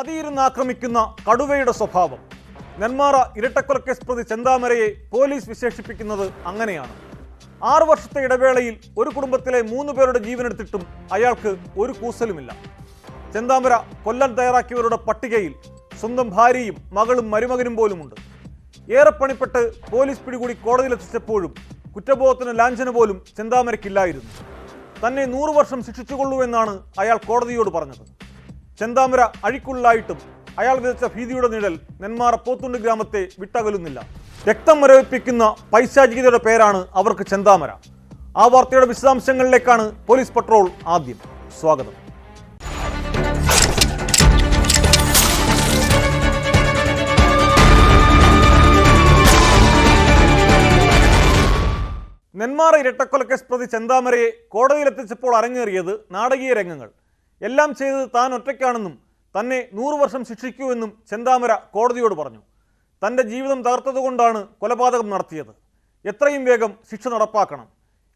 പതിയിരുന്ന് ആക്രമിക്കുന്ന കടുവയുടെ സ്വഭാവം. നെന്മാറ ഇരട്ടക്കൊലക്കേസ് പ്രതി ചെന്താമരയെ പോലീസ് വിശേഷിപ്പിക്കുന്നത് അങ്ങനെയാണ്. ആറു വർഷത്തെ ഇടവേളയിൽ ഒരു കുടുംബത്തിലെ മൂന്ന് പേരുടെ ജീവനെടുത്തിട്ടും അയാൾക്ക് ഒരു കൂസലുമില്ല. ചെന്താമര കൊല്ലം തയ്യാറാക്കിയവരുടെ പട്ടികയിൽ സ്വന്തം ഭാര്യയും മകളും മരുമകനും പോലുമുണ്ട്. ഏറെ പണിപ്പെട്ട് പോലീസ് പിടികൂടി കോടതിയിലെത്തിച്ചപ്പോഴും കുറ്റബോധത്തിന് ലാഞ്ചന പോലും ചെന്താമരയ്ക്കില്ലായിരുന്നു. തന്നെ നൂറു വർഷം ശിക്ഷിച്ചുകൊള്ളൂ എന്നാണ് അയാൾ കോടതിയോട് പറഞ്ഞത്. ചെന്താമര അഴിക്കുള്ളായിട്ടും അയാൾ വിതച്ച ഭീതിയുടെ നിഴൽ നെന്മാറ പോത്തുണ്ട് ഗ്രാമത്തെ വിട്ടകലുന്നില്ല. രക്തം മരവിപ്പിക്കുന്ന പൈശാചികതയുടെ പേരാണ് അവർക്ക് ചെന്താമര. ആ വാർത്തയുടെ വിശദാംശങ്ങളിലേക്കാണ് പോലീസ് പട്രോൾ ആദ്യം. സ്വാഗതം. നെന്മാറ ഇരട്ടക്കൊലക്കേസ് പ്രതി ചെന്താമരയെ കോടതിയിലെത്തിച്ചപ്പോൾ അരങ്ങേറിയത് നാടകീയ രംഗങ്ങൾ. എല്ലാം ചെയ്തത് താൻ ഒറ്റയ്ക്കാണെന്നും തന്നെ നൂറു വർഷം ശിക്ഷിക്കൂവെന്നും ചെന്താമര കോടതിയോട് പറഞ്ഞു. തന്റെ ജീവിതം തകർത്തതുകൊണ്ടാണ് കൊലപാതകം നടത്തിയത്. എത്രയും വേഗം ശിക്ഷ നടപ്പാക്കണം.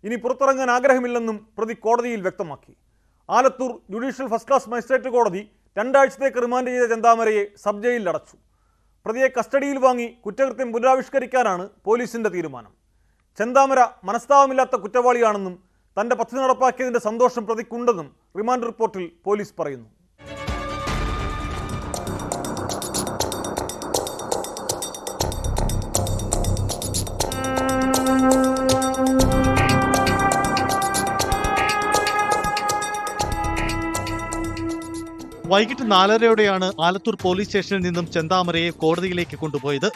ഇനി പുറത്തിറങ്ങാൻ ആഗ്രഹമില്ലെന്നും പ്രതി കോടതിയിൽ വ്യക്തമാക്കി. Alathur judicial first class magistrate കോടതി രണ്ടാഴ്ചത്തേക്ക് റിമാൻഡ് ചെയ്ത ചെന്താമരയെ സബ് ജയിലിൽ അടച്ചു. പ്രതിയെ കസ്റ്റഡിയിൽ വാങ്ങി കുറ്റകൃത്യം പുനരാവിഷ്കരിക്കാനാണ് പോലീസിന്റെ തീരുമാനം. ചെന്താമര മനസ്താവമില്ലാത്ത കുറ്റവാളിയാണെന്നും തന്റെ പദ്ധതി നടപ്പാക്കിയതിന്റെ സന്തോഷം പ്രതിക്കുണ്ടെന്നും റിമാൻഡ് റിപ്പോർട്ടിൽ പോലീസ് പറയുന്നു. വൈകിട്ട് നാലരയോടെയാണ് ആലത്തൂർ പോലീസ് സ്റ്റേഷനിൽ നിന്നും ചെന്താമരയെ കോടതിയിലേക്ക് കൊണ്ടുപോയത്.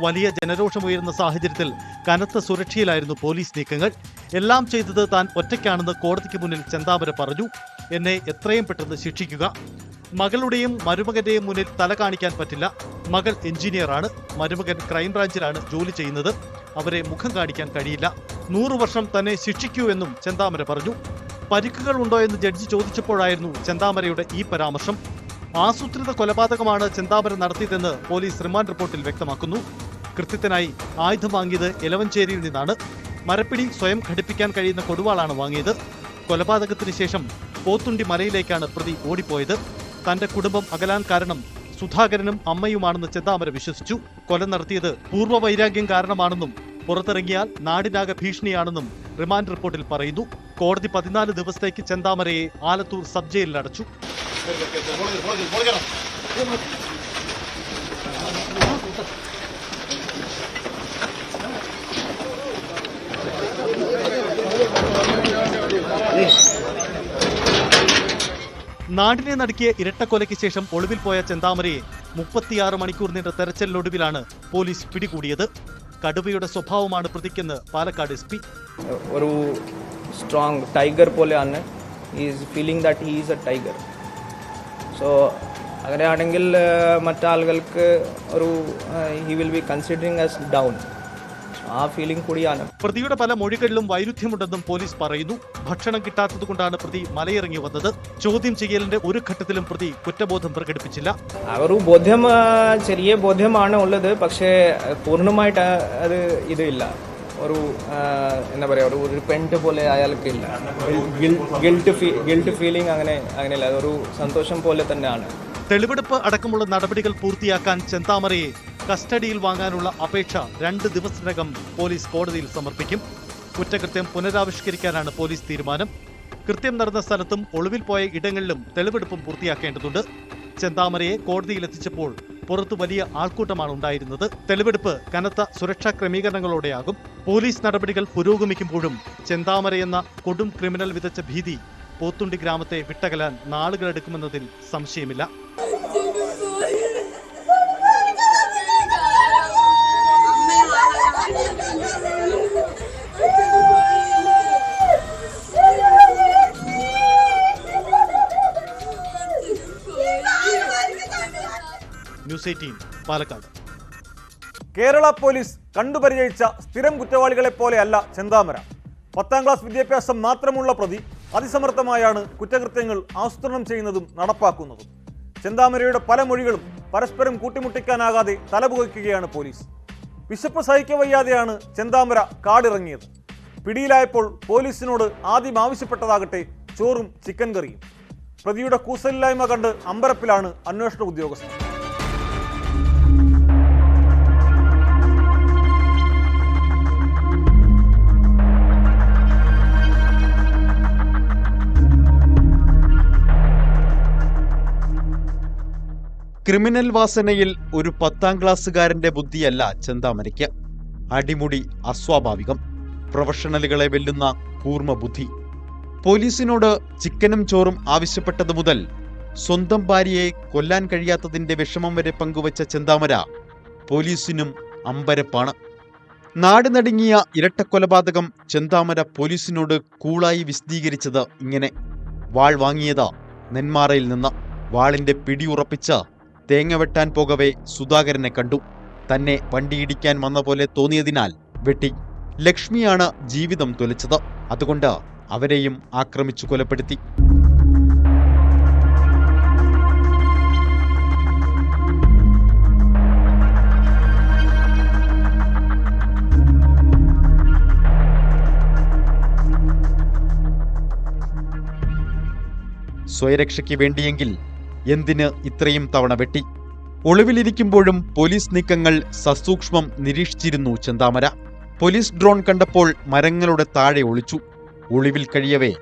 വലിയ ജനരോഷമുയരുന്ന സാഹചര്യത്തിൽ കനത്ത സുരക്ഷയിലായിരുന്നു പോലീസ് നീക്കങ്ങൾ. എല്ലാം ചെയ്തത് താൻ ഒറ്റയ്ക്കാണെന്ന് കോടതിക്ക് മുന്നിൽ ചെന്താമര പറഞ്ഞു. എന്നെ എത്രയും പെട്ടെന്ന് ശിക്ഷിക്കുക. മകളുടെയും മരുമകന്റെയും മുന്നിൽ തല കാണിക്കാൻ പറ്റില്ല. മകൾ എഞ്ചിനീയറാണ്. മരുമകൻ ക്രൈംബ്രാഞ്ചിലാണ് ജോലി ചെയ്യുന്നത്. അവരെ മുഖം കാണിക്കാൻ കഴിയില്ല. നൂറു വർഷം തന്നെ ശിക്ഷിക്കൂ എന്നും ചെന്താമര പറഞ്ഞു. പരിക്കുകൾ ഉണ്ടോ എന്ന് ജഡ്ജി ചോദിച്ചപ്പോഴായിരുന്നു ചെന്താമരയുടെ ഈ പരാമർശം. ആസൂത്രിത കൊലപാതകമാണ് ചിന്താപരം നടത്തിയതെന്ന് പോലീസ് റിമാൻഡ് റിപ്പോർട്ടിൽ വ്യക്തമാക്കുന്നു. കൃത്യത്തിനായി ആയുധം വാങ്ങിയത് എലവഞ്ചേരിയിൽ നിന്നാണ്. മരപ്പിടി സ്വയം ഘടിപ്പിക്കാൻ കഴിയുന്ന കൊടുവാളാണ് വാങ്ങിയത്. കൊലപാതകത്തിന് ശേഷം പോത്തുണ്ടി മലയിലേക്കാണ് പ്രതി ഓടിപ്പോയത്. തന്റെ കുടുംബം അകലാൻ കാരണം സുധാകരനും അമ്മയുമാണെന്ന് ചെന്താമര വിശ്വസിച്ചു. കൊല നടത്തിയത് പൂർവ വൈരാഗ്യം കാരണമാണെന്നും പുറത്തിറങ്ങിയാൽ നാടിനാകെ ഭീഷണിയാണെന്നും റിമാൻഡ് റിപ്പോർട്ടിൽ പറയുന്നു. കോടതി പതിനാല് ദിവസത്തേക്ക് ചെന്താമരയെ ആലത്തൂർ സബ് ജയിലിൽ അടച്ചു. നാടിനെ നടുക്കിയ ഇരട്ടക്കൊലയ്ക്ക് ശേഷം ഒളിവിൽ പോയ ചെന്താമരയെ മുപ്പത്തിയാറ് മണിക്കൂർ നീണ്ട തെരച്ചിലിനൊടുവിലാണ് പോലീസ് പിടികൂടിയത്. കടുവയുടെ സ്വഭാവമാണ് പ്രതിക്കെന്ന് പാലക്കാട് എസ് പി. ഒരു സ്ട്രോങ് ടൈഗർ പോലെയാണ്. Is feeling that he's a tiger so അങ്ങനെയാണെങ്കിൽ മറ്റാളുകൾക്ക് ഒരു he will be considering as down ആ ഫീലിംഗ് കൂടിയാണ്. പ്രതിയുടെ പല മൊഴികളിലും വൈരുദ്ധ്യമുണ്ടെന്നും പോലീസ് പറയുന്നു. ഭക്ഷണം കിട്ടാത്തതുകൊണ്ടാണ് പ്രതി മലയിറങ്ങി വന്നത്. ചോദ്യം ചെയ്യലിന്റെ ഒരു ഘട്ടത്തിലും പ്രതി കുറ്റബോധം പ്രകടിപ്പിച്ചില്ല. ഒരു ബോധ്യം ചെറിയ ബോധ്യമാണ് ഉള്ളത്. പക്ഷേ പൂർണമായിട്ട് അത് ഇത് ഇല്ല. ഒരു എന്താ പറയുക ഒരു ഒരു റിപ്പെന്റ് പോലെ അയാൾക്ക് ഇല്ല. ഗിൽട്ട് ഗിൽട്ട് ഫീലിംഗ് അങ്ങനെ അങ്ങനെയല്ല അതൊരു സന്തോഷം പോലെ തന്നെയാണ്. തെളിവെടുപ്പ് അടക്കമുള്ള നടപടികൾ പൂർത്തിയാക്കാൻ ചെന്താമരയെ കസ്റ്റഡിയിൽ വാങ്ങാനുള്ള അപേക്ഷ രണ്ട് ദിവസത്തിനകം പോലീസ് കോടതിയിൽ സമർപ്പിക്കും. കുറ്റകൃത്യം പുനരാവിഷ്കരിക്കാനാണ് പോലീസ് തീരുമാനം. കൃത്യം നടന്ന സ്ഥലത്തും ഒളിവിൽ പോയ ഇടങ്ങളിലും തെളിവെടുപ്പും പൂർത്തിയാക്കേണ്ടതുണ്ട്. ചെന്താമരയെ കോടതിയിലെത്തിച്ചപ്പോൾ പുറത്തു വലിയ ആൾക്കൂട്ടമാണ് ഉണ്ടായിരുന്നത്. തെളിവെടുപ്പ് കനത്ത സുരക്ഷാ ക്രമീകരണങ്ങളോടെയാകും. പോലീസ് നടപടികൾ പുരോഗമിക്കുമ്പോഴും ചെന്താമരയെന്ന കൊടും ക്രിമിനൽ വിതച്ച ഭീതി പോത്തുണ്ടി ഗ്രാമത്തെ വിട്ടകലാൻ നാളുകളെടുക്കുമെന്നതിൽ സംശയമില്ല. News eighteen Palakkad. Kerala police കണ്ടുപരിചയിച്ച സ്ഥിരം കുറ്റവാളികളെ പോലെയല്ല ചെന്താമര. പത്താം ക്ലാസ് വിദ്യാഭ്യാസം മാത്രമുള്ള പ്രതി അതിസമർത്ഥമായാണ് കുറ്റകൃത്യങ്ങൾ ആസൂത്രണം ചെയ്യുന്നതും നടപ്പാക്കുന്നതും. ചെന്താമരയുടെ പല മൊഴികളും പരസ്പരം കൂട്ടിമുട്ടിക്കാനാകാതെ തലപുകയ്ക്കുകയാണ് പോലീസ്. വിശപ്പ് സഹിക്കവയ്യാതെയാണ് ചെന്താമര കാടിറങ്ങിയത്. പിടിയിലായപ്പോൾ പോലീസിനോട് ആദ്യം ആവശ്യപ്പെട്ടതാകട്ടെ ചോറും ചിക്കൻ കറിയും. പ്രതിയുടെ കൂസലില്ലായ്മ കണ്ട് അമ്പരപ്പിലാണ് അന്വേഷണ ഉദ്യോഗസ്ഥർ. ക്രിമിനൽ വാസനയിൽ ഒരു പത്താം ക്ലാസ്സുകാരന്റെ ബുദ്ധിയല്ല ചെന്താമരയ്ക്ക് അടിമുടി അസ്വാഭാവികം പ്രൊഫഷണലുകളെ വെല്ലുന്ന കൂർമ്മ ബുദ്ധി പോലീസിനോട് ചിക്കനും ചോറും ആവശ്യപ്പെട്ടത് മുതൽ സ്വന്തം ഭാര്യയെ കൊല്ലാൻ കഴിയാത്തതിന്റെ വിഷമം വരെ പങ്കുവച്ച ചെന്താമര പോലീസിനും അമ്പരപ്പാണ്. നാട് നടുങ്ങിയ ഇരട്ടക്കൊലപാതകം ചെന്താമര പോലീസിനോട് കൂളായി വിശദീകരിച്ചത് ഇങ്ങനെ. വാൾ വാങ്ങിയത് നെന്മാറയിൽ നിന്ന്. വാളിന്റെ പിടിയുറപ്പിച്ച് തേങ്ങ വെട്ടാൻ പോകവേ സുധാകരനെ കണ്ടു. തന്നെ വണ്ടിയിടിക്കാൻ വന്ന പോലെ തോന്നിയതിനാൽ വെട്ടി. ലക്ഷ്മിയാണ് ജീവിതം തൊലിച്ചത്. അതുകൊണ്ട് അവരെയും ആക്രമിച്ചു കൊലപ്പെടുത്തി. സ്വയരക്ഷയ്ക്ക് വേണ്ടിയെങ്കിൽ എന്തിന് ഇത്രയും തവണ വെട്ടി? ഒളിവിലിരിക്കുമ്പോഴും പോലീസ് നീക്കങ്ങൾ സസൂക്ഷ്മം നിരീക്ഷിച്ചിരുന്നു ചെന്താമര. പോലീസ് ഡ്രോൺ കണ്ടപ്പോൾ മരങ്ങളുടെ താഴെ ഒളിച്ചു. ഒളിവിൽ കഴിയവേ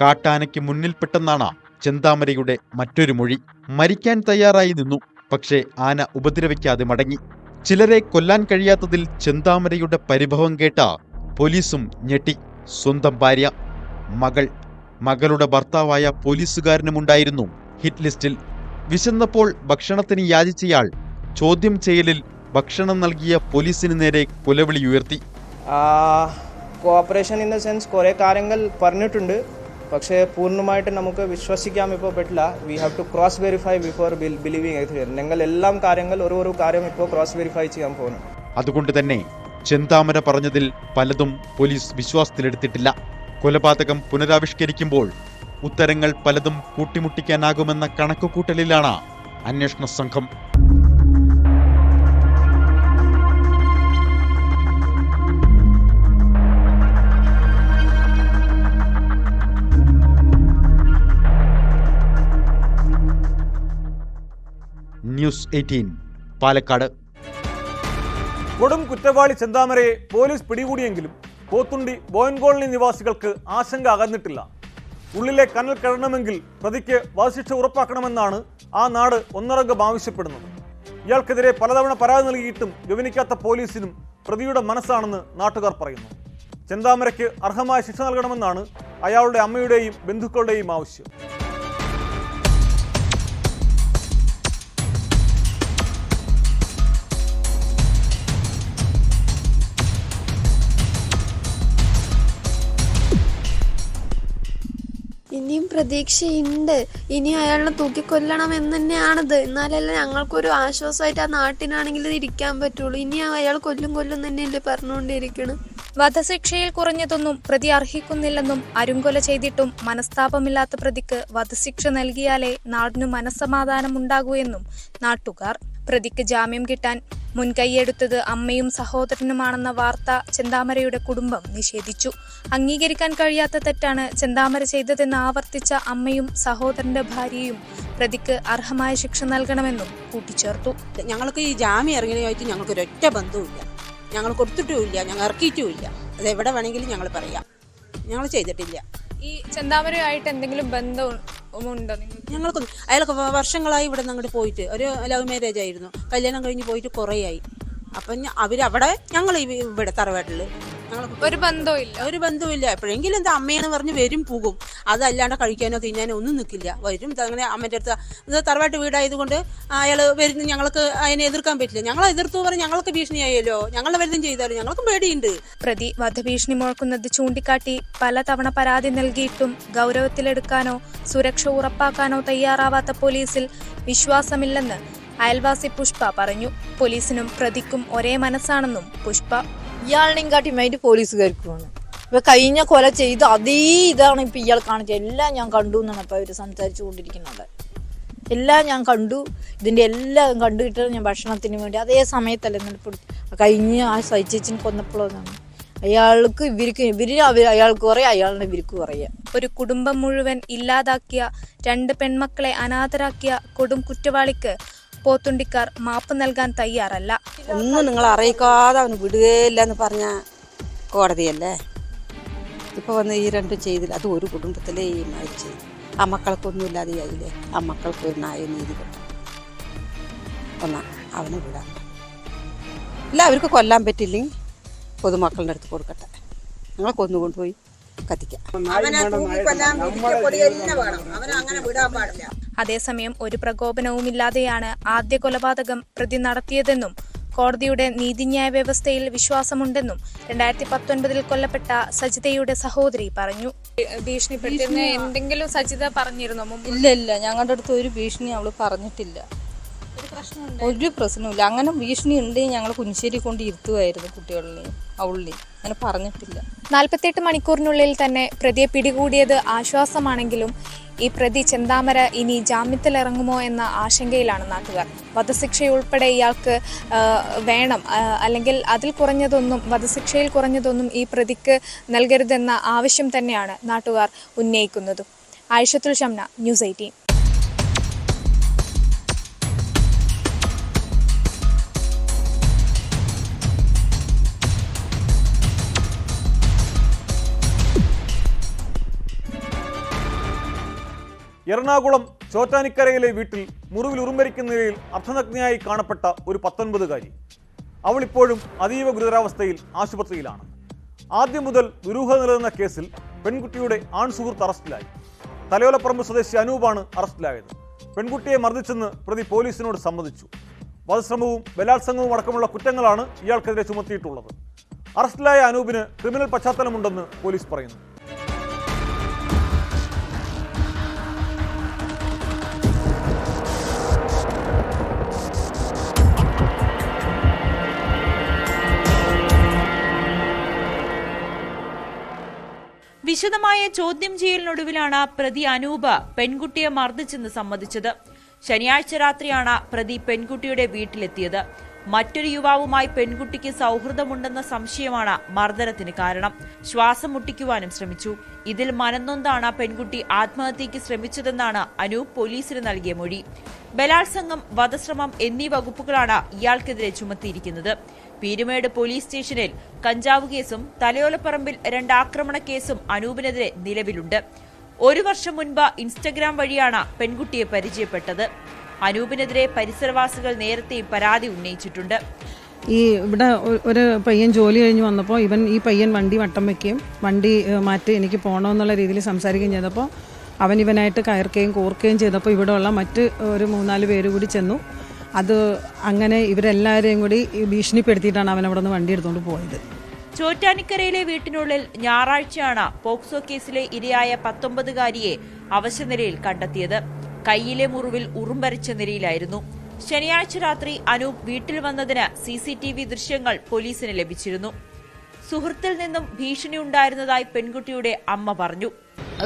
കാട്ടാനയ്ക്ക് മുന്നിൽപ്പെട്ടെന്നാണ് ചെന്താമരയുടെ മറ്റൊരു മൊഴി. മരിക്കാൻ തയ്യാറായി നിന്നു പക്ഷേ ആന ഉപദ്രവിക്കാതെ മടങ്ങി. ചിലരെ കൊല്ലാൻ കഴിയാത്തതിൽ ചെന്താമരയുടെ പരിഭവം കേട്ട പോലീസും ഞെട്ടി. സ്വന്തം ഭാര്യ മകൾ മകളുടെ ഭർത്താവായ പോലീസുകാരനുമുണ്ടായിരുന്നു ഹിറ്റ് ലിസ്റ്റിൽ വിശന്നപ്പോൾ ഭക്ഷണത്തിന് യാചിച്ചയാൾ ചോദ്യം ചെയ്യലിൽ ഭക്ഷണം നൽകിയ പോലീസിന് നേരെ കുലവിളി ഉയർത്തി. കോപ്പറേഷൻ ഇൻ ദ സെൻസ് കുറേ കാര്യങ്ങൾ പറഞ്ഞിട്ടുണ്ട്. പക്ഷേ പൂർണമായിട്ട് നമുക്ക് വിശ്വസിക്കാൻ ഇപ്പോൾ പറ്റില്ല. We have to cross verify before believing ഞങ്ങൾ എല്ലാം കാര്യങ്ങൾ ഓരോ ഓരോ കാര്യം ഇപ്പോൾ ക്രോസ് വെരിഫൈ ചെയ്യാൻ പോകുന്നു. അതുകൊണ്ട് തന്നെ ചെന്താമര പറഞ്ഞതിൽ പലതും പോലീസ് വിശ്വാസത്തിലെടുത്തിട്ടില്ല. കൊലപാതകം പുനരാവിഷ്കരിക്കുമ്പോൾ ഉത്തരങ്ങൾ പലതും കൂട്ടിമുട്ടിക്കാനാകുമെന്ന കണക്കുകൂട്ടലിലാണ് അന്വേഷണ സംഘം. News eighteen Palakkad. കൊടും കുറ്റവാളി ചെന്താമരയെ പോലീസ് പിടികൂടിയെങ്കിലും പോത്തുണ്ടി ബോയൻകോളനി നിവാസികൾക്ക് ആശങ്ക അകന്നിട്ടില്ല. ഉള്ളിലെ കനൽ കിഴണമെങ്കിൽ പ്രതിക്ക് വധശിക്ഷ ഉറപ്പാക്കണമെന്നാണ് ആ നാട് ഒന്നടങ്കം ആവശ്യപ്പെടുന്നത്. ഇയാൾക്കെതിരെ പലതവണ പരാതി നൽകിയിട്ടും ഗവനിക്കാത്ത പോലീസിനും പ്രതിയുടെ മനസ്സാണെന്ന് നാട്ടുകാർ പറയുന്നു. ചെന്താമരയ്ക്ക് അർഹമായ ശിക്ഷ നൽകണമെന്നാണ് അയാളുടെ അമ്മയുടെയും ബന്ധുക്കളുടെയും ആവശ്യം. ഇനിയും പ്രതീക്ഷയുണ്ട്. ഇനി അയാളെ തൂക്കിക്കൊല്ലണം എന്ന് തന്നെയാണത് എന്നാലല്ലേ ഞങ്ങൾക്കൊരു ആശ്വാസമായിട്ട് ആ നാട്ടിനാണെങ്കിൽ ഇരിക്കാൻ പറ്റുള്ളൂ. ഇനി അയാൾ കൊല്ലും കൊല്ലും തന്നെയല്ലേ പറഞ്ഞുകൊണ്ടിരിക്കണം. വധശിക്ഷയിൽ കുറഞ്ഞതൊന്നും പ്രതി അർഹിക്കുന്നില്ലെന്നും അരുങ്കൊല ചെയ്തിട്ടും മനസ്താപമില്ലാത്ത പ്രതിക്ക് വധശിക്ഷ നൽകിയാലേ നാടിനു മനസ്സമാധാനം ഉണ്ടാകൂ എന്നും നാട്ടുകാർ. പ്രതിക്ക് ജാമ്യം കിട്ടാൻ മുൻകൈയെടുത്തത് അമ്മയും സഹോദരനുമാണെന്ന വാർത്ത ചെന്താമരയുടെ കുടുംബം നിഷേധിച്ചു. അംഗീകരിക്കാൻ കഴിയാത്ത തെറ്റാണ് ചെന്താമര ചെയ്തതെന്ന് ആവർത്തിച്ച അമ്മയും സഹോദരന്റെ ഭാര്യയും പ്രതിക്ക് അർഹമായ ശിക്ഷ നൽകണമെന്നും കൂട്ടിച്ചേർത്തു. ഞങ്ങൾക്ക് ഈ ജാമ്യം ഇറങ്ങിയതായിട്ട് ഞങ്ങൾക്ക് ഒരൊറ്റ ബന്ധവുമില്ല. ഞങ്ങൾ കൊടുത്തിട്ടുമില്ല ഞങ്ങൾ ഇറക്കിയിട്ടുമില്ല. അത് എവിടെ വേണമെങ്കിലും ഞങ്ങൾ പറയാം. ഞങ്ങൾ ചെയ്തിട്ടില്ല. ഈ ചെന്താമരയുമായിട്ട് എന്തെങ്കിലും ബന്ധമുണ്ടോ ഞങ്ങൾക്ക് അയാൾക്ക് വർഷങ്ങളായി ഇവിടെ നിന്ന് അങ്ങോട്ട് പോയിട്ട് ഒരു ലവ് മാരേജ് ആയിരുന്നു. കല്യാണം കഴിഞ്ഞ് പോയിട്ട് കുറേയായി. അപ്പം അവരവിടെ ഞങ്ങൾ ഇവ- ഇവിടെ തറവാട്ടിൽ ഒരു ബന്ധവും ഒരു ബന്ധവുമില്ല എപ്പോഴെങ്കിലും എന്താ അമ്മയെന്ന് പറഞ്ഞ് വരും പോകും. അതല്ലാണ്ട് കഴിക്കാനോ തിന്നാനോ ഒന്നും നിൽക്കില്ല വരും അങ്ങനെ അമ്മന്റെ അടുത്ത് ഇത് തറവാട്ട് വീടായതുകൊണ്ട് അയാൾ വരുന്ന. ഞങ്ങൾക്ക് അതിനെ എതിർക്കാൻ പറ്റില്ല. ഞങ്ങൾ എതിർത്തു പറഞ്ഞ് ഞങ്ങൾക്ക് ഭീഷണിയായല്ലോ. ഞങ്ങൾ വലുതും ചെയ്താലും ഞങ്ങൾക്കും പേടിയുണ്ട്. പ്രതി വധഭീഷണി മുഴക്കുന്നത് ചൂണ്ടിക്കാട്ടി പലതവണ പരാതി നൽകിയിട്ടും ഗൗരവത്തിലെടുക്കാനോ സുരക്ഷ ഉറപ്പാക്കാനോ തയ്യാറാവാത്ത പോലീസിൽ വിശ്വാസമില്ലെന്ന് അയൽവാസി പുഷ്പ പറഞ്ഞു. പോലീസിനും പ്രതിക്കും ഒരേ മനസ്സാണെന്നും പുഷ്പ ഇയാളിനെയും കാട്ടി മൈൻഡ് പോലീസുകാർക്കുമാണ്. ഇപ്പൊ കഴിഞ്ഞ കൊല ചെയ്ത് അതേ ഇതാണ് ഇപ്പൊ ഇയാൾ കാണിച്ചത്. എല്ലാം ഞാൻ കണ്ടു എന്നാണ് ഇപ്പൊ അവർ സംസാരിച്ചു കൊണ്ടിരിക്കുന്നത് എല്ലാം ഞാൻ കണ്ടു. ഇതിന്റെ എല്ലാം കണ്ടുകിട്ടാണ് ഞാൻ ഭക്ഷണത്തിന് വേണ്ടി. അതേ സമയത്തല്ലേ നിലപ്പെടുത്തി കഴിഞ്ഞ് ആ സൈച്ചേച്ചിന് കൊന്നപ്പോഴാണ് അയാൾക്ക് ഇവർക്ക് ഇവർ അവർ അയാൾക്ക് പറയാം അയാളുടെ ഇവർക്ക് പറയാം ഒരു കുടുംബം മുഴുവൻ ഇല്ലാതാക്കിയ രണ്ട് പെൺമക്കളെ അനാഥരാക്കിയ കൊടും കുറ്റവാളിക്ക് പോത്തുണ്ടിക്കാർ മാപ്പ് നൽകാൻ തയ്യാറല്ല. ഒന്നും നിങ്ങൾ അറിയിക്കാതെ അവന് വിടുകയില്ല എന്ന് പറഞ്ഞ കോടതിയല്ലേ? ഇപ്പൊ വന്ന് ഈ രണ്ടും ചെയ്തില്ല. അത് ഒരു കുടുംബത്തിലെ ഈ മരിച്ചു. ആ മക്കൾക്കൊന്നും ഇല്ലാതെയായില്ലേ ആ മക്കൾക്ക് ഒരു നായ നീതി കിട്ടും. ഒന്നാ അവന് വിടാൻ ഇല്ല അവർക്ക് കൊല്ലാൻ പറ്റില്ലെങ്കിൽ പൊതുമക്കളുടെ അടുത്ത് കൊടുക്കട്ടെ. ഞങ്ങൾ കൊന്നുകൊണ്ടുപോയി. കത്തിക്കാം. അവനെ തൂക്കിക്കൊല്ലാൻ വിധിക്കപ്പെടുകയന്നെ വേണം. അവനെ അങ്ങനെ വിടാൻ പാടില്ല. അതേസമയം ഒരു പ്രകോപനവുമില്ലാതെയാണ് ആദ്യ കൊലപാതകം പ്രതി നടത്തിയതെന്നും കോടതിയുടെ നീതിന്യായ വ്യവസ്ഥയിൽ വിശ്വാസമുണ്ടെന്നും രണ്ടായിരത്തി പത്തൊൻപതിൽ കൊല്ലപ്പെട്ട സജിതയുടെ സഹോദരി പറഞ്ഞു. ഭീഷണിപ്പെട്ടിരുന്ന എന്തെങ്കിലും സജിത പറഞ്ഞിരുന്നോ? ഇല്ല ഇല്ല. ഞങ്ങളുടെ അടുത്ത് ഒരു ഭീഷണി അവൾ പറഞ്ഞിട്ടില്ല. ഒരു പ്രശ്നമില്ല അങ്ങനെ ഭീഷണി ഉണ്ടെങ്കിൽ ഞങ്ങൾ കുഞ്ചേരി കൊണ്ട് ഇരുത്തുമായിരുന്നു കുട്ടികളിലെയും അവളിലെയും അങ്ങനെ പറഞ്ഞിട്ടില്ല. നാൽപ്പത്തെട്ട് മണിക്കൂറിനുള്ളിൽ തന്നെ പ്രതിയെ പിടികൂടിയത് ആശ്വാസമാണെങ്കിലും ഈ പ്രതി ചെന്താമര ഇനി ജാമ്യത്തിലിറങ്ങുമോ എന്ന ആശങ്കയിലാണ് നാട്ടുകാർ. വധശിക്ഷയുൾപ്പെടെ ഇയാൾക്ക് വേണം. അല്ലെങ്കിൽ അതിൽ കുറഞ്ഞതൊന്നും വധശിക്ഷയിൽ കുറഞ്ഞതൊന്നും ഈ പ്രതിക്ക് നൽകരുതെന്ന ആവശ്യം തന്നെയാണ് നാട്ടുകാർ ഉന്നയിക്കുന്നതും. Ayishathul Shamna news eighteen. Ernakulam ചോറ്റാനിക്കരയിലെ വീട്ടിൽ മുറിവിൽ ഉറുമ്പരിക്കുന്ന നിലയിൽ അർദ്ധനഗ്നയായി കാണപ്പെട്ട ഒരു പത്തൊൻപതുകാരി. അവൾ ഇപ്പോഴും അതീവ ഗുരുതരാവസ്ഥയിൽ ആശുപത്രിയിലാണ്. ആദ്യം മുതൽ ദുരൂഹ നിലനിന്ന കേസിൽ പെൺകുട്ടിയുടെ ആൺ സുഹൃത്ത് അറസ്റ്റിലായി. തലയോലപ്പറമ്പ് സ്വദേശി അനൂപാണ് അറസ്റ്റിലായത്. പെൺകുട്ടിയെ മർദ്ദിച്ചെന്ന് പ്രതി പോലീസിനോട് സമ്മതിച്ചു. വധശ്രമവും ബലാത്സംഗവും അടക്കമുള്ള കുറ്റങ്ങളാണ് ഇയാൾക്കെതിരെ ചുമത്തിയിട്ടുള്ളത്. അറസ്റ്റിലായ അനൂപിന് ക്രിമിനൽ പശ്ചാത്തലമുണ്ടെന്ന് പോലീസ് പറയുന്നു. വിശദമായ ചോദ്യം ചെയ്യലിനൊടുവിലാണ് പ്രതി അനൂപ പെൺകുട്ടിയെ മർദ്ദിച്ചെന്ന് സമ്മതിച്ചത്. ശനിയാഴ്ച രാത്രിയാണ് പ്രതി പെൺകുട്ടിയുടെ വീട്ടിലെത്തിയത്. മറ്റൊരു യുവാവുമായി പെൺകുട്ടിക്ക് സൗഹൃദമുണ്ടെന്ന സംശയമാണ് മർദ്ദനത്തിന് കാരണം. ശ്വാസം മുട്ടിക്കുവാനും ശ്രമിച്ചു. ഇതിൽ മനന്നൊന്താണ് പെൺകുട്ടി ആത്മഹത്യയ്ക്ക് ശ്രമിച്ചതെന്നാണ് അനൂപ് പോലീസിന് നൽകിയ മൊഴി. ബലാത്സംഗം വധശ്രമം എന്നീ വകുപ്പുകളാണ് ഇയാൾക്കെതിരെ ചുമത്തിയിരിക്കുന്നത്. പീരുമേട് പോലീസ് സ്റ്റേഷനിൽ കഞ്ചാവ് കേസും തലയോലപ്പറമ്പിൽ രണ്ട് ആക്രമണ കേസും അനൂപിനെതിരെ നിലവിലുണ്ട്. ഒരു വർഷം മുൻപ് ഇൻസ്റ്റഗ്രാം വഴിയാണ് പെൺകുട്ടിയെ പരിചയപ്പെട്ടത്. അനൂപിനെതിരെ പരിസരവാസികൾ നേരത്തെയും പരാതി ഉന്നയിച്ചിട്ടുണ്ട്. ഈ ഇവിടെ ഒരു പയ്യൻ ജോലി കഴിഞ്ഞ് വന്നപ്പോൾ ഇവൻ ഈ പയ്യൻ വണ്ടി വട്ടം വെക്കുകയും വണ്ടി മാറ്റി എനിക്ക് പോകണമെന്നുള്ള രീതിയിൽ സംസാരിക്കുകയും ചെയ്തപ്പോൾ അവൻ ഇവനായിട്ട് കയർക്കുകയും കോർക്കുകയും ചെയ്തപ്പോൾ ഇവിടെയുള്ള മറ്റ് ഒരു മൂന്നാൽ പേര് കൂടി ചെന്നു. അത് അങ്ങനെ ഇവരെല്ലാവരെയും കൂടി ഭീഷണിപ്പെടുത്തിയിട്ടാണ് അവൻ അവിടെ നിന്ന് വണ്ടി എടുത്തുകൊണ്ട് പോയത്. ചോറ്റാനിക്കരയിലെ വീട്ടിനുള്ളിൽ ഞായറാഴ്ചയാണ് പോക്സോ കേസിലെ ഇരയായ പത്തൊമ്പതുകാരിയെ അവശനിലയിൽ കണ്ടെത്തിയത്. കയ്യിലെ മുറിവിൽ ഉറുമ്പരച്ച നിലയിലായിരുന്നു. ശനിയാഴ്ച രാത്രി അനൂപ് വീട്ടിൽ വന്നതിന് സി സി ടി വി ദൃശ്യങ്ങൾ പോലീസിന് ലഭിച്ചിരുന്നു. സുഹൃത്തിൽ നിന്നും ഭീഷണി ഉണ്ടായിരുന്നതായി പെൺകുട്ടിയുടെ അമ്മ പറഞ്ഞു.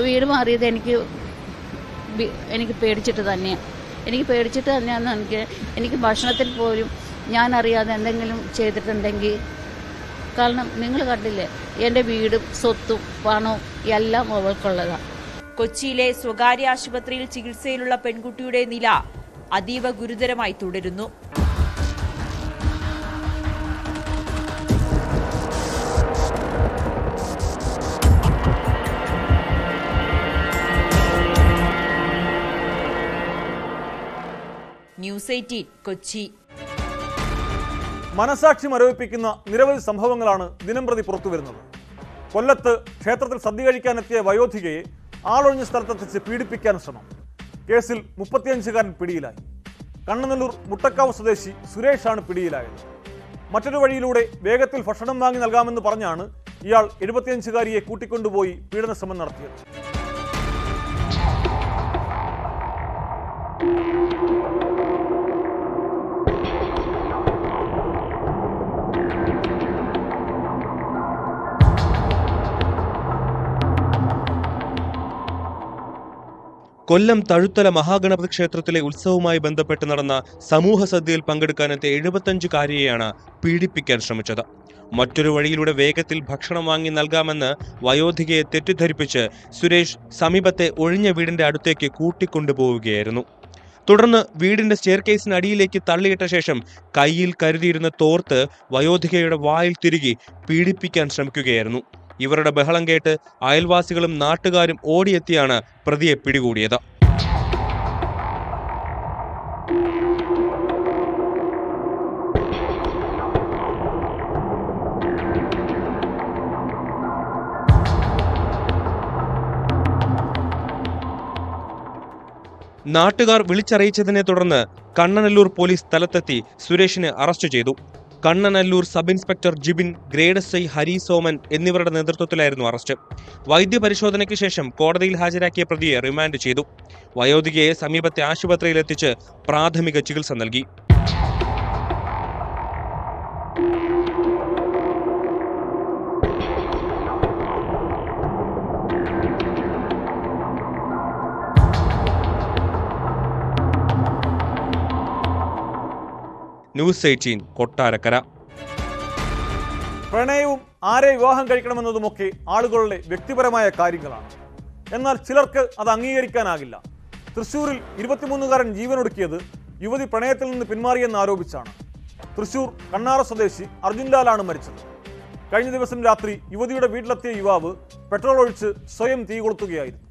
വീട് മാറിയത് എനിക്ക് എനിക്ക് പേടിച്ചിട്ട് തന്നെയാണ് എനിക്ക് പേടിച്ചിട്ട് തന്നെയാണ് എനിക്ക് എനിക്ക് ഭക്ഷണത്തിൽ പോലും ഞാൻ അറിയാതെ എന്തെങ്കിലും ചെയ്തിട്ടുണ്ടെങ്കിൽ. കാരണം നിങ്ങൾ കണ്ടില്ലേ എന്റെ വീടും സ്വത്തും പണവും എല്ലാം അവൾക്കുള്ളതാണ് കൊച്ചിയിലെ സ്വകാര്യ ആശുപത്രിയിൽ ചികിത്സയിലുള്ള പെൺകുട്ടിയുടെ നില അതീവ ഗുരുതരമായി തുടരുന്നു. News eighteen Kochi. മനസാക്ഷി മരവിപ്പിക്കുന്ന നിരവധി സംഭവങ്ങളാണ് ദിനംപ്രതി പുറത്തുവരുന്നത്. കൊല്ലത്ത് ക്ഷേത്രത്തിൽ സദ്യ കഴിക്കാനെത്തിയ വയോധികയെ ആളൊഴിഞ്ഞ സ്ഥലത്തെത്തിച്ച് പീഡിപ്പിക്കാൻ ശ്രമം. കേസിൽ മുപ്പത്തിയഞ്ചുകാരൻ പിടിയിലായി. കണ്ണനല്ലൂർ മുട്ടക്കാവ് സ്വദേശി സുരേഷാണ് പിടിയിലായത്. മറ്റൊരു വഴിയിലൂടെ വേഗത്തിൽ ഭക്ഷണം വാങ്ങി നൽകാമെന്ന് പറഞ്ഞാണ് ഇയാൾ എഴുപത്തിയഞ്ചുകാരിയെ കൂട്ടിക്കൊണ്ടുപോയി പീഡന ശ്രമം നടത്തിയത്. കൊല്ലം തഴുത്തല മഹാഗണപതി ക്ഷേത്രത്തിലെ ഉത്സവവുമായി ബന്ധപ്പെട്ട് നടന്ന സമൂഹ സദ്യയിൽ പങ്കെടുക്കാനെത്തിയ എഴുപത്തഞ്ചുകാരിയെയാണ് പീഡിപ്പിക്കാൻ ശ്രമിച്ചത്. മറ്റൊരു വഴിയിലൂടെ വേഗത്തിൽ ഭക്ഷണം വാങ്ങി നൽകാമെന്ന് വയോധികയെ തെറ്റിദ്ധരിപ്പിച്ച് സുരേഷ് സമീപത്തെ ഒഴിഞ്ഞ വീടിന്റെ അടുത്തേക്ക് കൂട്ടിക്കൊണ്ടുപോവുകയായിരുന്നു. തുടർന്ന് വീടിന്റെ സ്റ്റെയർകേസിന് അടിയിലേക്ക് തള്ളിയിട്ട ശേഷം കയ്യിൽ കരുതിയിരുന്ന തോർത്ത് വയോധികയുടെ വായിൽ തിരുകി പീഡിപ്പിക്കാൻ ശ്രമിക്കുകയായിരുന്നു. ഇവരുടെ ബഹളം കേട്ട് അയൽവാസികളും നാട്ടുകാരും ഓടിയെത്തിയാണ് പ്രതിയെ പിടികൂടിയത്. നാട്ടുകാർ വിളിച്ചറിയിച്ചതിനെ തുടർന്ന് കണ്ണനല്ലൂർ പോലീസ് സ്ഥലത്തെത്തി സുരേഷിനെ അറസ്റ്റ് ചെയ്തു. Kannanallur sub inspector Jibin grade S I Hari Soman എന്നിവരുടെ നേതൃത്വത്തിലായിരുന്നു അറസ്റ്റ്. വൈദ്യപരിശോധനയ്ക്ക് ശേഷം കോടതിയിൽ ഹാജരാക്കിയ പ്രതിയെ റിമാൻഡ് ചെയ്തു. വയോധികയെ സമീപത്തെ ആശുപത്രിയിലെത്തിച്ച് പ്രാഥമിക ചികിത്സ നൽകി. News eighteen Kottarakkara. പ്രണയവും ആരെ വിവാഹം കഴിക്കണമെന്നതുമൊക്കെ ആളുകളുടെ വ്യക്തിപരമായ കാര്യങ്ങളാണ്. എന്നാൽ ചിലർക്ക് അത് അംഗീകരിക്കാനാകില്ല. തൃശൂരിൽ ഇരുപത്തിമൂന്നുകാരൻ ജീവനൊടുക്കിയത് യുവതി പ്രണയത്തിൽ നിന്ന് പിന്മാറിയെന്ന് ആരോപിച്ചാണ്. തൃശൂർ കണ്ണാറ സ്വദേശി അർജുൻലാലാണ് മരിച്ചത്. കഴിഞ്ഞ ദിവസം രാത്രി യുവതിയുടെ വീട്ടിലെത്തിയ യുവാവ് പെട്രോൾ ഒഴിച്ച് സ്വയം തീ കൊളുത്തുകയായിരുന്നു.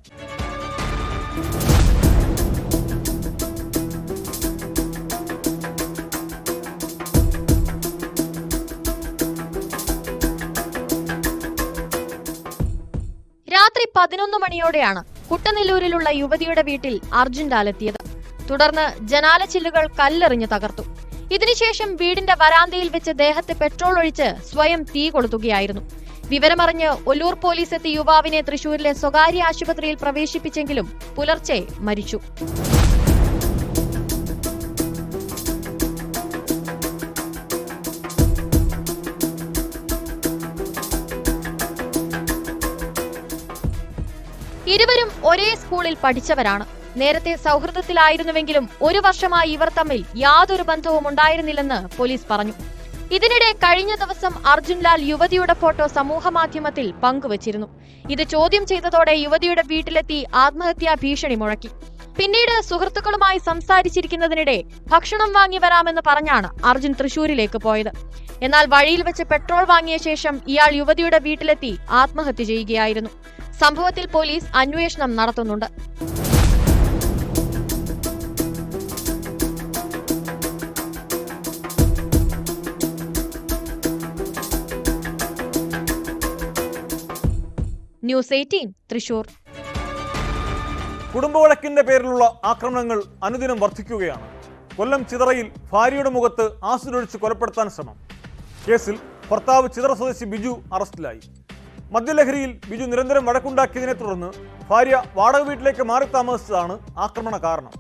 പതിനൊന്ന് മണിയോടെയാണ് കുട്ടനെല്ലൂരിലുള്ള യുവതിയുടെ വീട്ടിൽ അർജുൻ ലാലെത്തിയത്. തുടർന്ന് ജനാല ചില്ലുകൾ കല്ലെറിഞ്ഞു തകർത്തു. ഇതിനുശേഷം വീടിന്റെ വരാന്തയിൽ വെച്ച് ദേഹത്ത് പെട്രോൾ ഒഴിച്ച് സ്വയം തീ കൊളുത്തുകയായിരുന്നു. വിവരമറിഞ്ഞ് ഒല്ലൂർ പോലീസ് എത്തി യുവാവിനെ തൃശൂരിലെ സ്വകാര്യ ആശുപത്രിയിൽ പ്രവേശിപ്പിച്ചെങ്കിലും പുലർച്ചെ മരിച്ചു. ഒരേ സ്കൂളിൽ പഠിച്ചവരാണ്. നേരത്തെ സൗഹൃദത്തിലായിരുന്നുവെങ്കിലും ഒരു വർഷമായി ഇവർ തമ്മിൽ യാതൊരു ബന്ധവും ഉണ്ടായിരുന്നില്ലെന്ന് പോലീസ് പറഞ്ഞു. ഇതിനിടെ കഴിഞ്ഞ ദിവസം അർജുൻലാൽ യുവതിയുടെ ഫോട്ടോ സമൂഹമാധ്യമത്തിൽ പങ്കുവച്ചിരുന്നു. ഇത് ചോദ്യം ചെയ്തതോടെ യുവതിയുടെ വീട്ടിലെത്തി ആത്മഹത്യാ ഭീഷണി മുഴക്കി. പിന്നീട് സുഹൃത്തുക്കളുമായി സംസാരിച്ചിരിക്കുന്നതിനിടെ ഭക്ഷണം വാങ്ങി വരാമെന്ന് പറഞ്ഞാണ് അർജുൻ തൃശൂരിലേക്ക് പോയത്. എന്നാൽ വഴിയിൽ വെച്ച് പെട്രോൾ വാങ്ങിയ ശേഷം ഇയാൾ യുവതിയുടെ വീട്ടിലെത്തി ആത്മഹത്യ ചെയ്യുകയായിരുന്നു. സംഭവത്തിൽ പോലീസ് അന്വേഷണം നടത്തുന്നുണ്ട്. News eighteen Thrissur. കുടുംബവഴക്കിന്റെ പേരിലുള്ള ആക്രമണങ്ങൾ അനുദിനം വർദ്ധിക്കുകയാണ്. കൊല്ലം ചിതറയിൽ ഭാര്യയുടെ മുഖത്ത് ആസിഡൊഴിച്ച് കൊലപ്പെടുത്താൻ ശ്രമം. കേസിൽ ഭർത്താവ് ചിതറ സ്വദേശി ബിജു അറസ്റ്റിലായി. മദ്യലഹരിയിൽ ബിജു നിരന്തരം വഴക്കുണ്ടാക്കിയതിനെ തുടർന്ന് ഭാര്യ വാടക വീട്ടിലേക്ക് മാറി താമസിച്ചതാണ് ആക്രമണ കാരണം.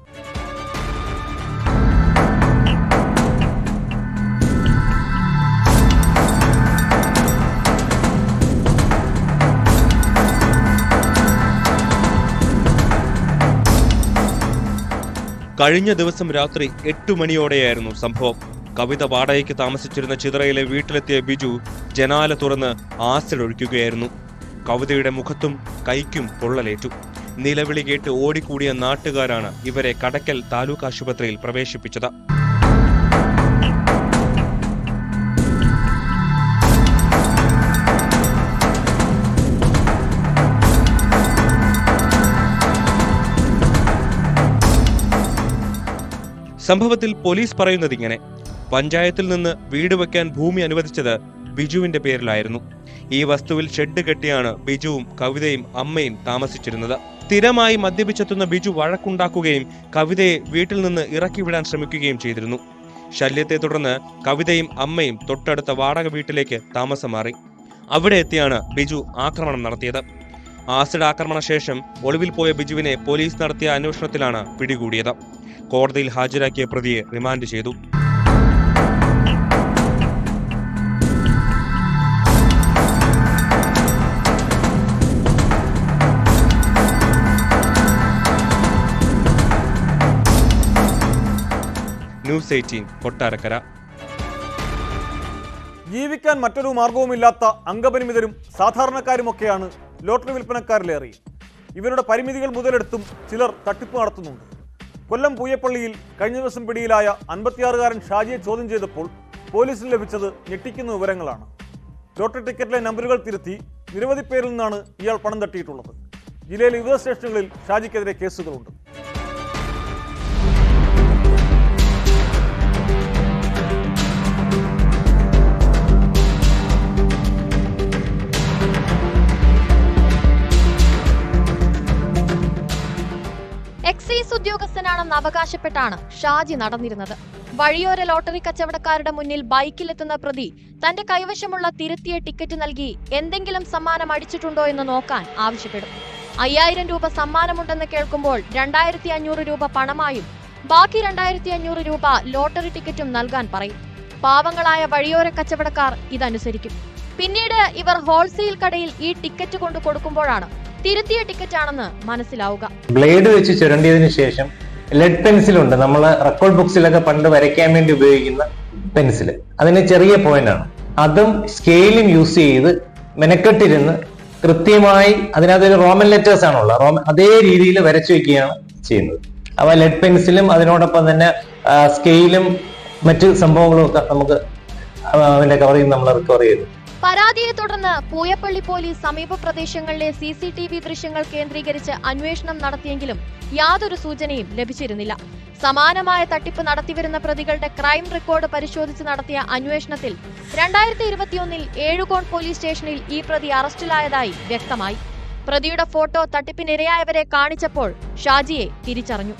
കഴിഞ്ഞ ദിവസം രാത്രി എട്ടു മണിയോടെയായിരുന്നു സംഭവം. കവിത വാടകയ്ക്ക് താമസിച്ചിരുന്ന ചിതറയിലെ വീട്ടിലെത്തിയ ബിജു ജനാല തുറന്ന് ആസിഡ് ഒഴിക്കുകയായിരുന്നു കവിതയുടെ മുഖത്തും കൈക്കും പൊള്ളലേറ്റു. നിലവിളി കേട്ട് ഓടിക്കൂടിയ നാട്ടുകാരാണ് ഇവരെ കടക്കൽ താലൂക്ക് ആശുപത്രിയിൽ പ്രവേശിപ്പിച്ചത്. സംഭവത്തിൽ പോലീസ് പറയുന്നത് ഇങ്ങനെ. പഞ്ചായത്തിൽ നിന്ന് വീട് വെക്കാൻ ഭൂമി അനുവദിച്ചത് ബിജുവിന്റെ പേരിലായിരുന്നു. ഈ വസ്തുവിൽ ഷെഡ് കെട്ടിയാണ് ബിജുവും കവിതയും അമ്മയും താമസിച്ചിരുന്നത്. സ്ഥിരമായി മദ്യപിച്ചെത്തുന്ന ബിജു വഴക്കുണ്ടാക്കുകയും കവിതയെ വീട്ടിൽ നിന്ന് ഇറക്കി വിടാൻ ശ്രമിക്കുകയും ചെയ്തിരുന്നു. ശല്യത്തെ തുടർന്ന് കവിതയും അമ്മയും തൊട്ടടുത്ത വാടക വീട്ടിലേക്ക് താമസം മാറി അവിടെ എത്തിയാണ് ബിജു ആക്രമണം നടത്തിയത്. ആസിഡ് ആക്രമണ ശേഷം ഒളിവിൽ പോയ ബിജുവിനെ പോലീസ് നടത്തിയ അന്വേഷണത്തിലാണ് പിടികൂടിയത്. കോടതിയിൽ ഹാജരാക്കിയ പ്രതിയെ റിമാൻഡ് ചെയ്തു. News eighteen Kottarakkara. ജീവിക്കാൻ മറ്റൊരു മാർഗവുമില്ലാത്ത അംഗപരിമിതരും സാധാരണക്കാരുമൊക്കെയാണ് ലോട്ടറി വിൽപ്പനക്കാരിലേറെ ഇവരുടെ പരിമിതികൾ മുതലെടുത്തും ചിലർ തട്ടിപ്പ് നടത്തുന്നുണ്ട്. കൊല്ലം പൂയപ്പള്ളിയിൽ കഴിഞ്ഞ ദിവസം പിടിയിലായ അൻപത്തിയാറുകാരൻ ഷാജിയെ ചോദ്യം ചെയ്തപ്പോൾ പോലീസിന് ലഭിച്ചത് ഞെട്ടിക്കുന്ന വിവരങ്ങളാണ്. ലോട്ടറി ടിക്കറ്റിലെ നമ്പറുകൾ തിരുത്തി നിരവധി പേരിൽ നിന്നാണ് ഇയാൾ പണം തട്ടിയിട്ടുള്ളത്. ജില്ലയിലെ വിവിധ സ്റ്റേഷനുകളിൽ ഷാജിക്കെതിരെ കേസുകളുണ്ട്. ഉദ്യോഗസ്ഥനാണെന്ന് അവകാശപ്പെട്ടാണ് ഷാജി നടന്നിരുന്നത്. വഴിയോര ലോട്ടറി കച്ചവടക്കാരുടെ മുന്നിൽ ബൈക്കിലെത്തുന്ന പ്രതി തന്റെ കൈവശമുള്ള തിരുത്തിയ ടിക്കറ്റ് നൽകി എന്തെങ്കിലും സമ്മാനം അടിച്ചിട്ടുണ്ടോ എന്ന് നോക്കാൻ ആവശ്യപ്പെടും. അയ്യായിരം രൂപ സമ്മാനമുണ്ടെന്ന് കേൾക്കുമ്പോൾ രണ്ടായിരത്തി അഞ്ഞൂറ് രൂപ പണമായും ബാക്കി രണ്ടായിരത്തി അഞ്ഞൂറ് രൂപ ലോട്ടറി ടിക്കറ്റും നൽകാൻ പറയും. പാവങ്ങളായ വഴിയോര കച്ചവടക്കാർ ഇതനുസരിക്കും. പിന്നീട് ഇവർ ഹോൾസെയിൽ കടയിൽ ഈ ടിക്കറ്റ് കൊണ്ടു കൊടുക്കുമ്പോഴാണ് തിരുത്തിയ ടിക്കറ്റാണെന്ന് മനസ്സിലാവുക. ബ്ലേഡ് വെച്ച് ചുരണ്ടിയതിനു ശേഷം ലെഡ് പെൻസിൽ ഉണ്ട് നമ്മൾ റെക്കോർഡ് ബുക്സിലൊക്കെ പണ്ട് വരയ്ക്കാൻ വേണ്ടി ഉപയോഗിക്കുന്ന പെൻസിൽ അതിന് ചെറിയ പോയിന്റ് ആണ്. അതും സ്കെയിലും യൂസ് ചെയ്ത് മെനക്കെട്ടിരുന്ന് കൃത്യമായി അതിനകത്തൊരു റോമൻ ലെറ്റേഴ്സ് ആണുള്ളത്. റോമൻ അതേ രീതിയിൽ വരച്ചു വെക്കുകയാണ് ചെയ്യുന്നത്. അവ ലെഡ് പെൻസിലും അതിനോടൊപ്പം തന്നെ സ്കെയിലും മറ്റ് സംഭവങ്ങളും ഒക്കെ നമുക്ക് അതിന്റെ കവറിൽ നമ്മൾ റിക്കവർ ചെയ്തു. പരാതിയെ തുടർന്ന് പൂയപ്പള്ളി പോലീസ് സമീപ പ്രദേശങ്ങളിലെ സി സി ടി വി ദൃശ്യങ്ങൾ കേന്ദ്രീകരിച്ച് അന്വേഷണം നടത്തിയെങ്കിലും യാതൊരു സൂചനയും ലഭിച്ചിരുന്നില്ല. സമാനമായ തട്ടിപ്പ് നടത്തിവരുന്ന പ്രതികളുടെ ക്രൈം റെക്കോർഡ് പരിശോധിച്ച് നടത്തിയ അന്വേഷണത്തിൽ രണ്ടായിരത്തി ഇരുപത്തിയൊന്നിൽ ഏഴുകോൺ പോലീസ് സ്റ്റേഷനിൽ ഈ പ്രതി അറസ്റ്റിലായതായി വ്യക്തമായി. പ്രതിയുടെ ഫോട്ടോ തട്ടിപ്പിനിരയായവരെ കാണിച്ചപ്പോൾ ഷാജിയെ തിരിച്ചറിഞ്ഞു.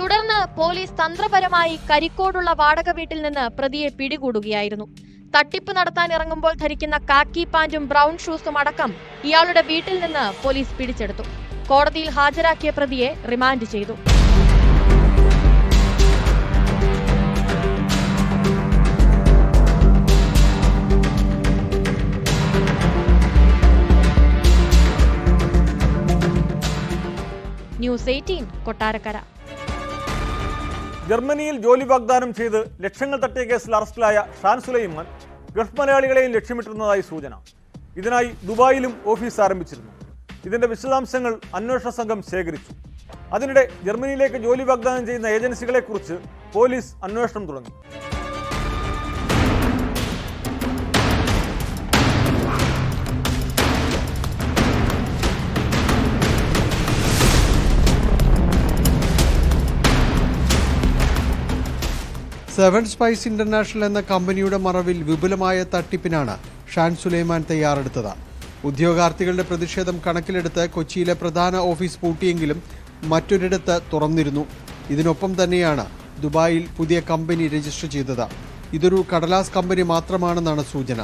തുടർന്ന് പോലീസ് തന്ത്രപരമായി കരിക്കോടുള്ള വാടക വീട്ടിൽ നിന്ന് പ്രതിയെ പിടികൂടുകയായിരുന്നു. തട്ടിപ്പ് നടത്താൻ ഇറങ്ങുമ്പോൾ ധരിക്കുന്ന കാക്കി പാന്റും ബ്രൗൺ ഷൂസും അടക്കം ഇയാളുടെ വീട്ടിൽ നിന്ന് പോലീസ് പിടിച്ചെടുത്തു. കോടതിയിൽ ഹാജരാക്കിയ പ്രതിയെ റിമാൻഡ് ചെയ്തു. News eighteen Kottarakkara. ജർമ്മനിയിൽ ജോലി വാഗ്ദാനം ചെയ്ത് ലക്ഷങ്ങൾ തട്ടിയ കേസിൽ അറസ്റ്റിലായ ഷാൻ സുലൈമാൻ ഗൾഫ് മലയാളികളെയും ലക്ഷ്യമിട്ടിരുന്നതായി സൂചന. ഇതിനായി ദുബായിലും ഓഫീസ് ആരംഭിച്ചിരുന്നു. ഇതിന്റെ വിശദാംശങ്ങൾ അന്വേഷണ സംഘം ശേഖരിച്ചു. അതിനിടെ ജർമ്മനിയിലേക്ക് ജോലി വാഗ്ദാനം ചെയ്യുന്ന ഏജൻസികളെക്കുറിച്ച് പോലീസ് അന്വേഷണം തുടങ്ങി. സെവൻ സ്പൈസ് ഇന്റർനാഷണൽ എന്ന കമ്പനിയുടെ മറവിൽ വിപുലമായ തട്ടിപ്പിനാണ് ഷാൻ സുലൈമാൻ തയ്യാറെടുത്തത്. ഉദ്യോഗാർത്ഥികളുടെ പ്രതിഷേധം കണക്കിലെടുത്ത് കൊച്ചിയിലെ പ്രധാന ഓഫീസ് പൂട്ടിയെങ്കിലും മറ്റൊരിടത്ത് തുറന്നിരുന്നു. ഇതിനൊപ്പം തന്നെയാണ് ദുബായിൽ പുതിയ കമ്പനി രജിസ്റ്റർ ചെയ്തത്. ഇതൊരു കടലാസ് കമ്പനി മാത്രമാണെന്നാണ് സൂചന.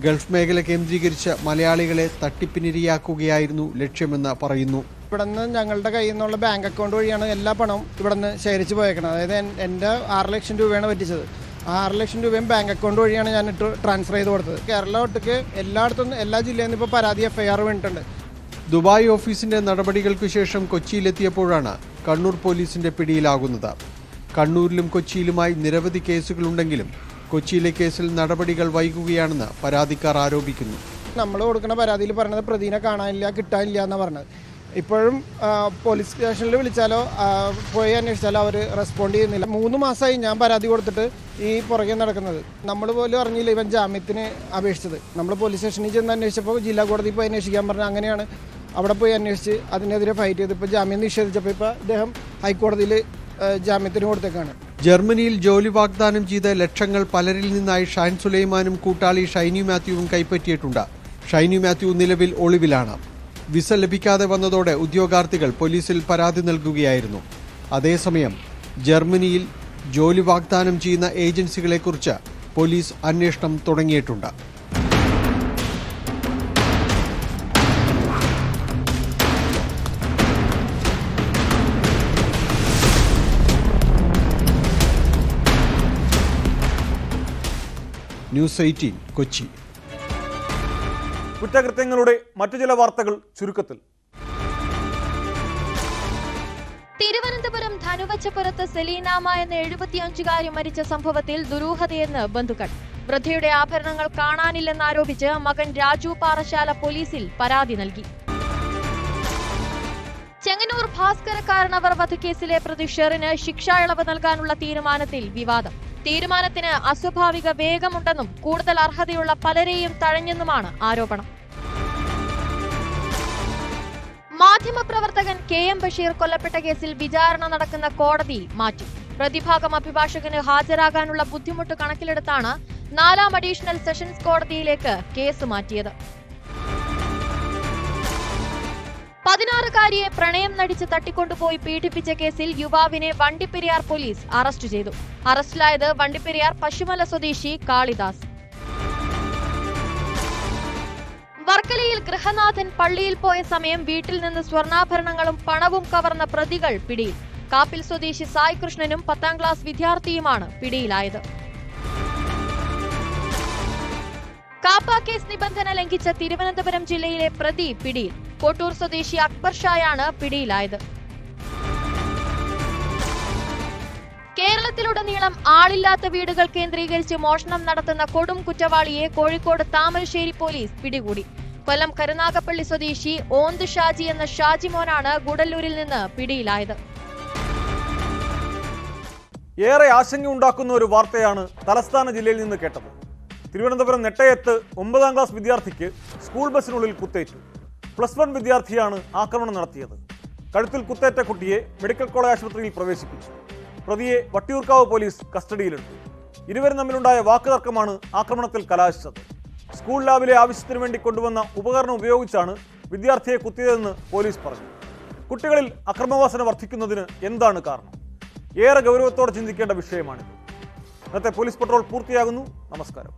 ഗൾഫ് മേഖല കേന്ദ്രീകരിച്ച് മലയാളികളെ തട്ടിപ്പിനിരയാക്കുകയായിരുന്നു ലക്ഷ്യമെന്ന് പറയുന്നു. ഇവിടെ നിന്ന് ഞങ്ങളുടെ കയ്യിൽ നിന്നുള്ള ബാങ്ക് അക്കൗണ്ട് വഴിയാണ് എല്ലാ പണവും ഇവിടെ നിന്ന് ശേഖരിച്ച് പോയേക്കുന്നത് അതായത് എന്റെ ആറ് ലക്ഷം രൂപയാണ് പറ്റിച്ചത്. ആ ആറ് ലക്ഷം രൂപയും ബാങ്ക് അക്കൗണ്ട് വഴിയാണ് ഞാൻ ഇട്ട് ട്രാൻസ്ഫർ ചെയ്ത് കൊടുത്തത്. കേരള ഒട്ടുക്ക് എല്ലായിടത്തും എല്ലാ ജില്ലയിൽ നിന്നും ഇപ്പോൾ പരാതി എഫ് ഐ ആർ വേണ്ടിയിട്ടുണ്ട് ദുബായ് ഓഫീസിന്റെ നടപടികൾക്ക് ശേഷം കൊച്ചിയിലെത്തിയപ്പോഴാണ് കണ്ണൂർ പോലീസിന്റെ പിടിയിലാകുന്നത്. കണ്ണൂരിലും കൊച്ചിയിലുമായി നിരവധി കേസുകളുണ്ടെങ്കിലും കൊച്ചിയിലെ കേസിൽ നടപടികൾ വൈകുകയാണെന്ന് പരാതിക്കാർ ആരോപിക്കുന്നു. നമ്മൾ കൊടുക്കുന്ന പരാതിയിൽ പറഞ്ഞത് പ്രതിനെ കാണാനില്ല കിട്ടാനില്ല എന്നാണ് പറഞ്ഞത്. ഇപ്പോഴും പോലീസ് സ്റ്റേഷനിൽ വിളിച്ചാലോ പോയി അന്വേഷിച്ചാലോ അവർ റെസ്പോണ്ട് ചെയ്യുന്നില്ല. മൂന്ന് മാസമായി ഞാൻ പരാതി കൊടുത്തിട്ട് ഈ പുറകെ നടക്കുന്നത്. നമ്മൾ പോലും അറിഞ്ഞില്ല ഇവൻ ജാമ്യത്തിന് അപേക്ഷിച്ചത്. നമ്മൾ പോലീസ് സ്റ്റേഷനിൽ ചെന്ന് അന്വേഷിച്ചപ്പോൾ ജില്ലാ കോടതി പോയി അന്വേഷിക്കാൻ പറഞ്ഞു അങ്ങനെയാണ്. അവിടെ പോയി അന്വേഷിച്ച് അതിനെതിരെ ഫൈറ്റ് ചെയ്ത് ഇപ്പോൾ ജാമ്യം നിഷേധിച്ചപ്പോൾ ഇപ്പോൾ ഇദ്ദേഹം ഹൈക്കോടതിയിൽ ജാമ്യത്തിന് കൊടുത്തേക്കാണ്. ജർമ്മനിയിൽ ജോലി വാഗ്ദാനം ചെയ്ത ലക്ഷങ്ങൾ പലരിൽ നിന്നായി ഷാൻ സുലൈമാനും കൂട്ടാളി ഷൈനി മാത്യുവും കൈപ്പറ്റിയിട്ടുണ്ട്. ഷൈനി മാത്യു നിലവിൽ ഒളിവിലാണ്. വിസ ലഭിക്കാതെ വന്നതോടെ ഉദ്യോഗാർത്ഥികൾ പോലീസിൽ പരാതി നൽകുകയായിരുന്നു. അതേസമയം ജർമ്മനിയിൽ ജോലി വാഗ്ദാനം ചെയ്യുന്ന ഏജൻസികളെക്കുറിച്ച് പോലീസ് അന്വേഷണം തുടങ്ങിയിട്ടുണ്ട്. News eighteen Kochi. കുറ്റകൃത്യങ്ങളുടെ മറ്റു ചില വാർത്തകൾ ചുരുക്കത്തിൽ. തിരുവനന്തപുരം ധനുവച്ചപ്പുറത്ത് സെലീനാമ എന്ന എഴുപത്തിയഞ്ചുകാരി മരിച്ച സംഭവത്തിൽ ദുരൂഹതയെന്ന് ബന്ധുക്കൾ. വൃദ്ധയുടെ ആഭരണങ്ങൾ കാണാനില്ലെന്നാരോപിച്ച് മകൻ രാജു പാറശാല പോലീസിൽ പരാതി നൽകി. ചെങ്ങന്നൂർ ഭാസ്കര കാരണവർ വധക്കേസിലെ പ്രതി ഷെറിന് ശിക്ഷാ ഇളവ് നൽകാനുള്ള തീരുമാനത്തിൽ വിവാദം. തീരുമാനത്തിന് അസ്വാഭാവിക വേഗമുണ്ടെന്നും കൂടുതൽ അർഹതയുള്ള പലരെയും തഴഞ്ഞെന്നുമാണ് ആരോപണം. മാധ്യമപ്രവർത്തകൻ കെ എം ബഷീർ കൊല്ലപ്പെട്ട കേസിൽ വിചാരണ നടക്കുന്ന കോടതി മാറ്റി. പ്രതിഭാഗം അഭിഭാഷകന് ഹാജരാകാനുള്ള ബുദ്ധിമുട്ട് കണക്കിലെടുത്താണ് നാലാം അഡീഷണൽ സെഷൻസ് കോടതിയിലേക്ക് കേസ് മാറ്റിയത്. പതിനാറുകാരിയെ പ്രണയം നടിച്ച് തട്ടിക്കൊണ്ടുപോയി പീഡിപ്പിച്ച കേസിൽ യുവാവിനെ വണ്ടിപ്പെരിയാർ പോലീസ് അറസ്റ്റ് ചെയ്തു. അറസ്റ്റിലായത് വണ്ടിപ്പെരിയാർ പശുമല സ്വദേശി കാളിദാസ്. വർക്കലയിൽ ഗൃഹനാഥൻ പള്ളിയിൽ പോയ സമയം വീട്ടിൽ നിന്ന് സ്വർണാഭരണങ്ങളും പണവും കവർന്ന പ്രതികൾ പിടിയിൽ. കാപ്പിൽ സ്വദേശി സായ് കൃഷ്ണനും പത്താം ക്ലാസ് വിദ്യാർത്ഥിയുമാണ് പിടിയിലായത്. കാപ്പ കേസ് നിബന്ധന ലംഘിച്ച തിരുവനന്തപുരം ജില്ലയിലെ പ്രതി പിടിയിൽ. കോട്ടൂർ സ്വദേശി അക്ബർ ഷായാണ് പിടിയിലായത്. കേരളത്തിലുടനീളം ആളില്ലാത്ത വീടുകൾ കേന്ദ്രീകരിച്ച് മോഷണം നടത്തുന്ന കൊടും കുറ്റവാളിയെ കോഴിക്കോട് താമരശ്ശേരി പോലീസ് പിടികൂടി. കൊല്ലം കരുനാഗപ്പള്ളി സ്വദേശി ഓന്ത് ഷാജി എന്ന ഷാജിമോനാണ് ഗുഡല്ലൂരിൽ നിന്ന് പിടിയിലായത്. ഏറെ ആശങ്കയുണ്ടാക്കുന്ന ഒരു വാർത്തയാണ് തലസ്ഥാന ജില്ലയിൽ നിന്ന് കേട്ടത്. തിരുവനന്തപുരം നെട്ടയത്ത് ഒമ്പതാം ക്ലാസ് വിദ്യാർത്ഥിക്ക് സ്കൂൾ ബസ്സിനുള്ളിൽ കുത്തേറ്റു. പ്ലസ് വൺ വിദ്യാർത്ഥിയാണ് ആക്രമണം നടത്തിയത്. കഴുത്തിൽ കുത്തേറ്റ കുട്ടിയെ മെഡിക്കൽ കോളേജ് ആശുപത്രിയിൽ പ്രവേശിപ്പിച്ചു. പ്രതിയെ വട്ടിയൂർക്കാവ് പോലീസ് കസ്റ്റഡിയിലെടുത്തു. ഇരുവരും തമ്മിലുണ്ടായ വാക്കുതർക്കമാണ് ആക്രമണത്തിൽ കലാശിച്ചത്. സ്കൂൾ ലാബിലെ ആവശ്യത്തിനു വേണ്ടി കൊണ്ടുവന്ന ഉപകരണം ഉപയോഗിച്ചാണ് വിദ്യാർത്ഥിയെ കുത്തിയതെന്ന് പോലീസ് പറഞ്ഞു. കുട്ടികളിൽ അക്രമവാസന വർദ്ധിക്കുന്നതിന് എന്താണ് കാരണം? ഏറെ ഗൗരവത്തോടെ ചിന്തിക്കേണ്ട വിഷയമാണിത്. ഇന്നത്തെ പോലീസ് പട്രോൾ പൂർത്തിയാകുന്നു. നമസ്കാരം.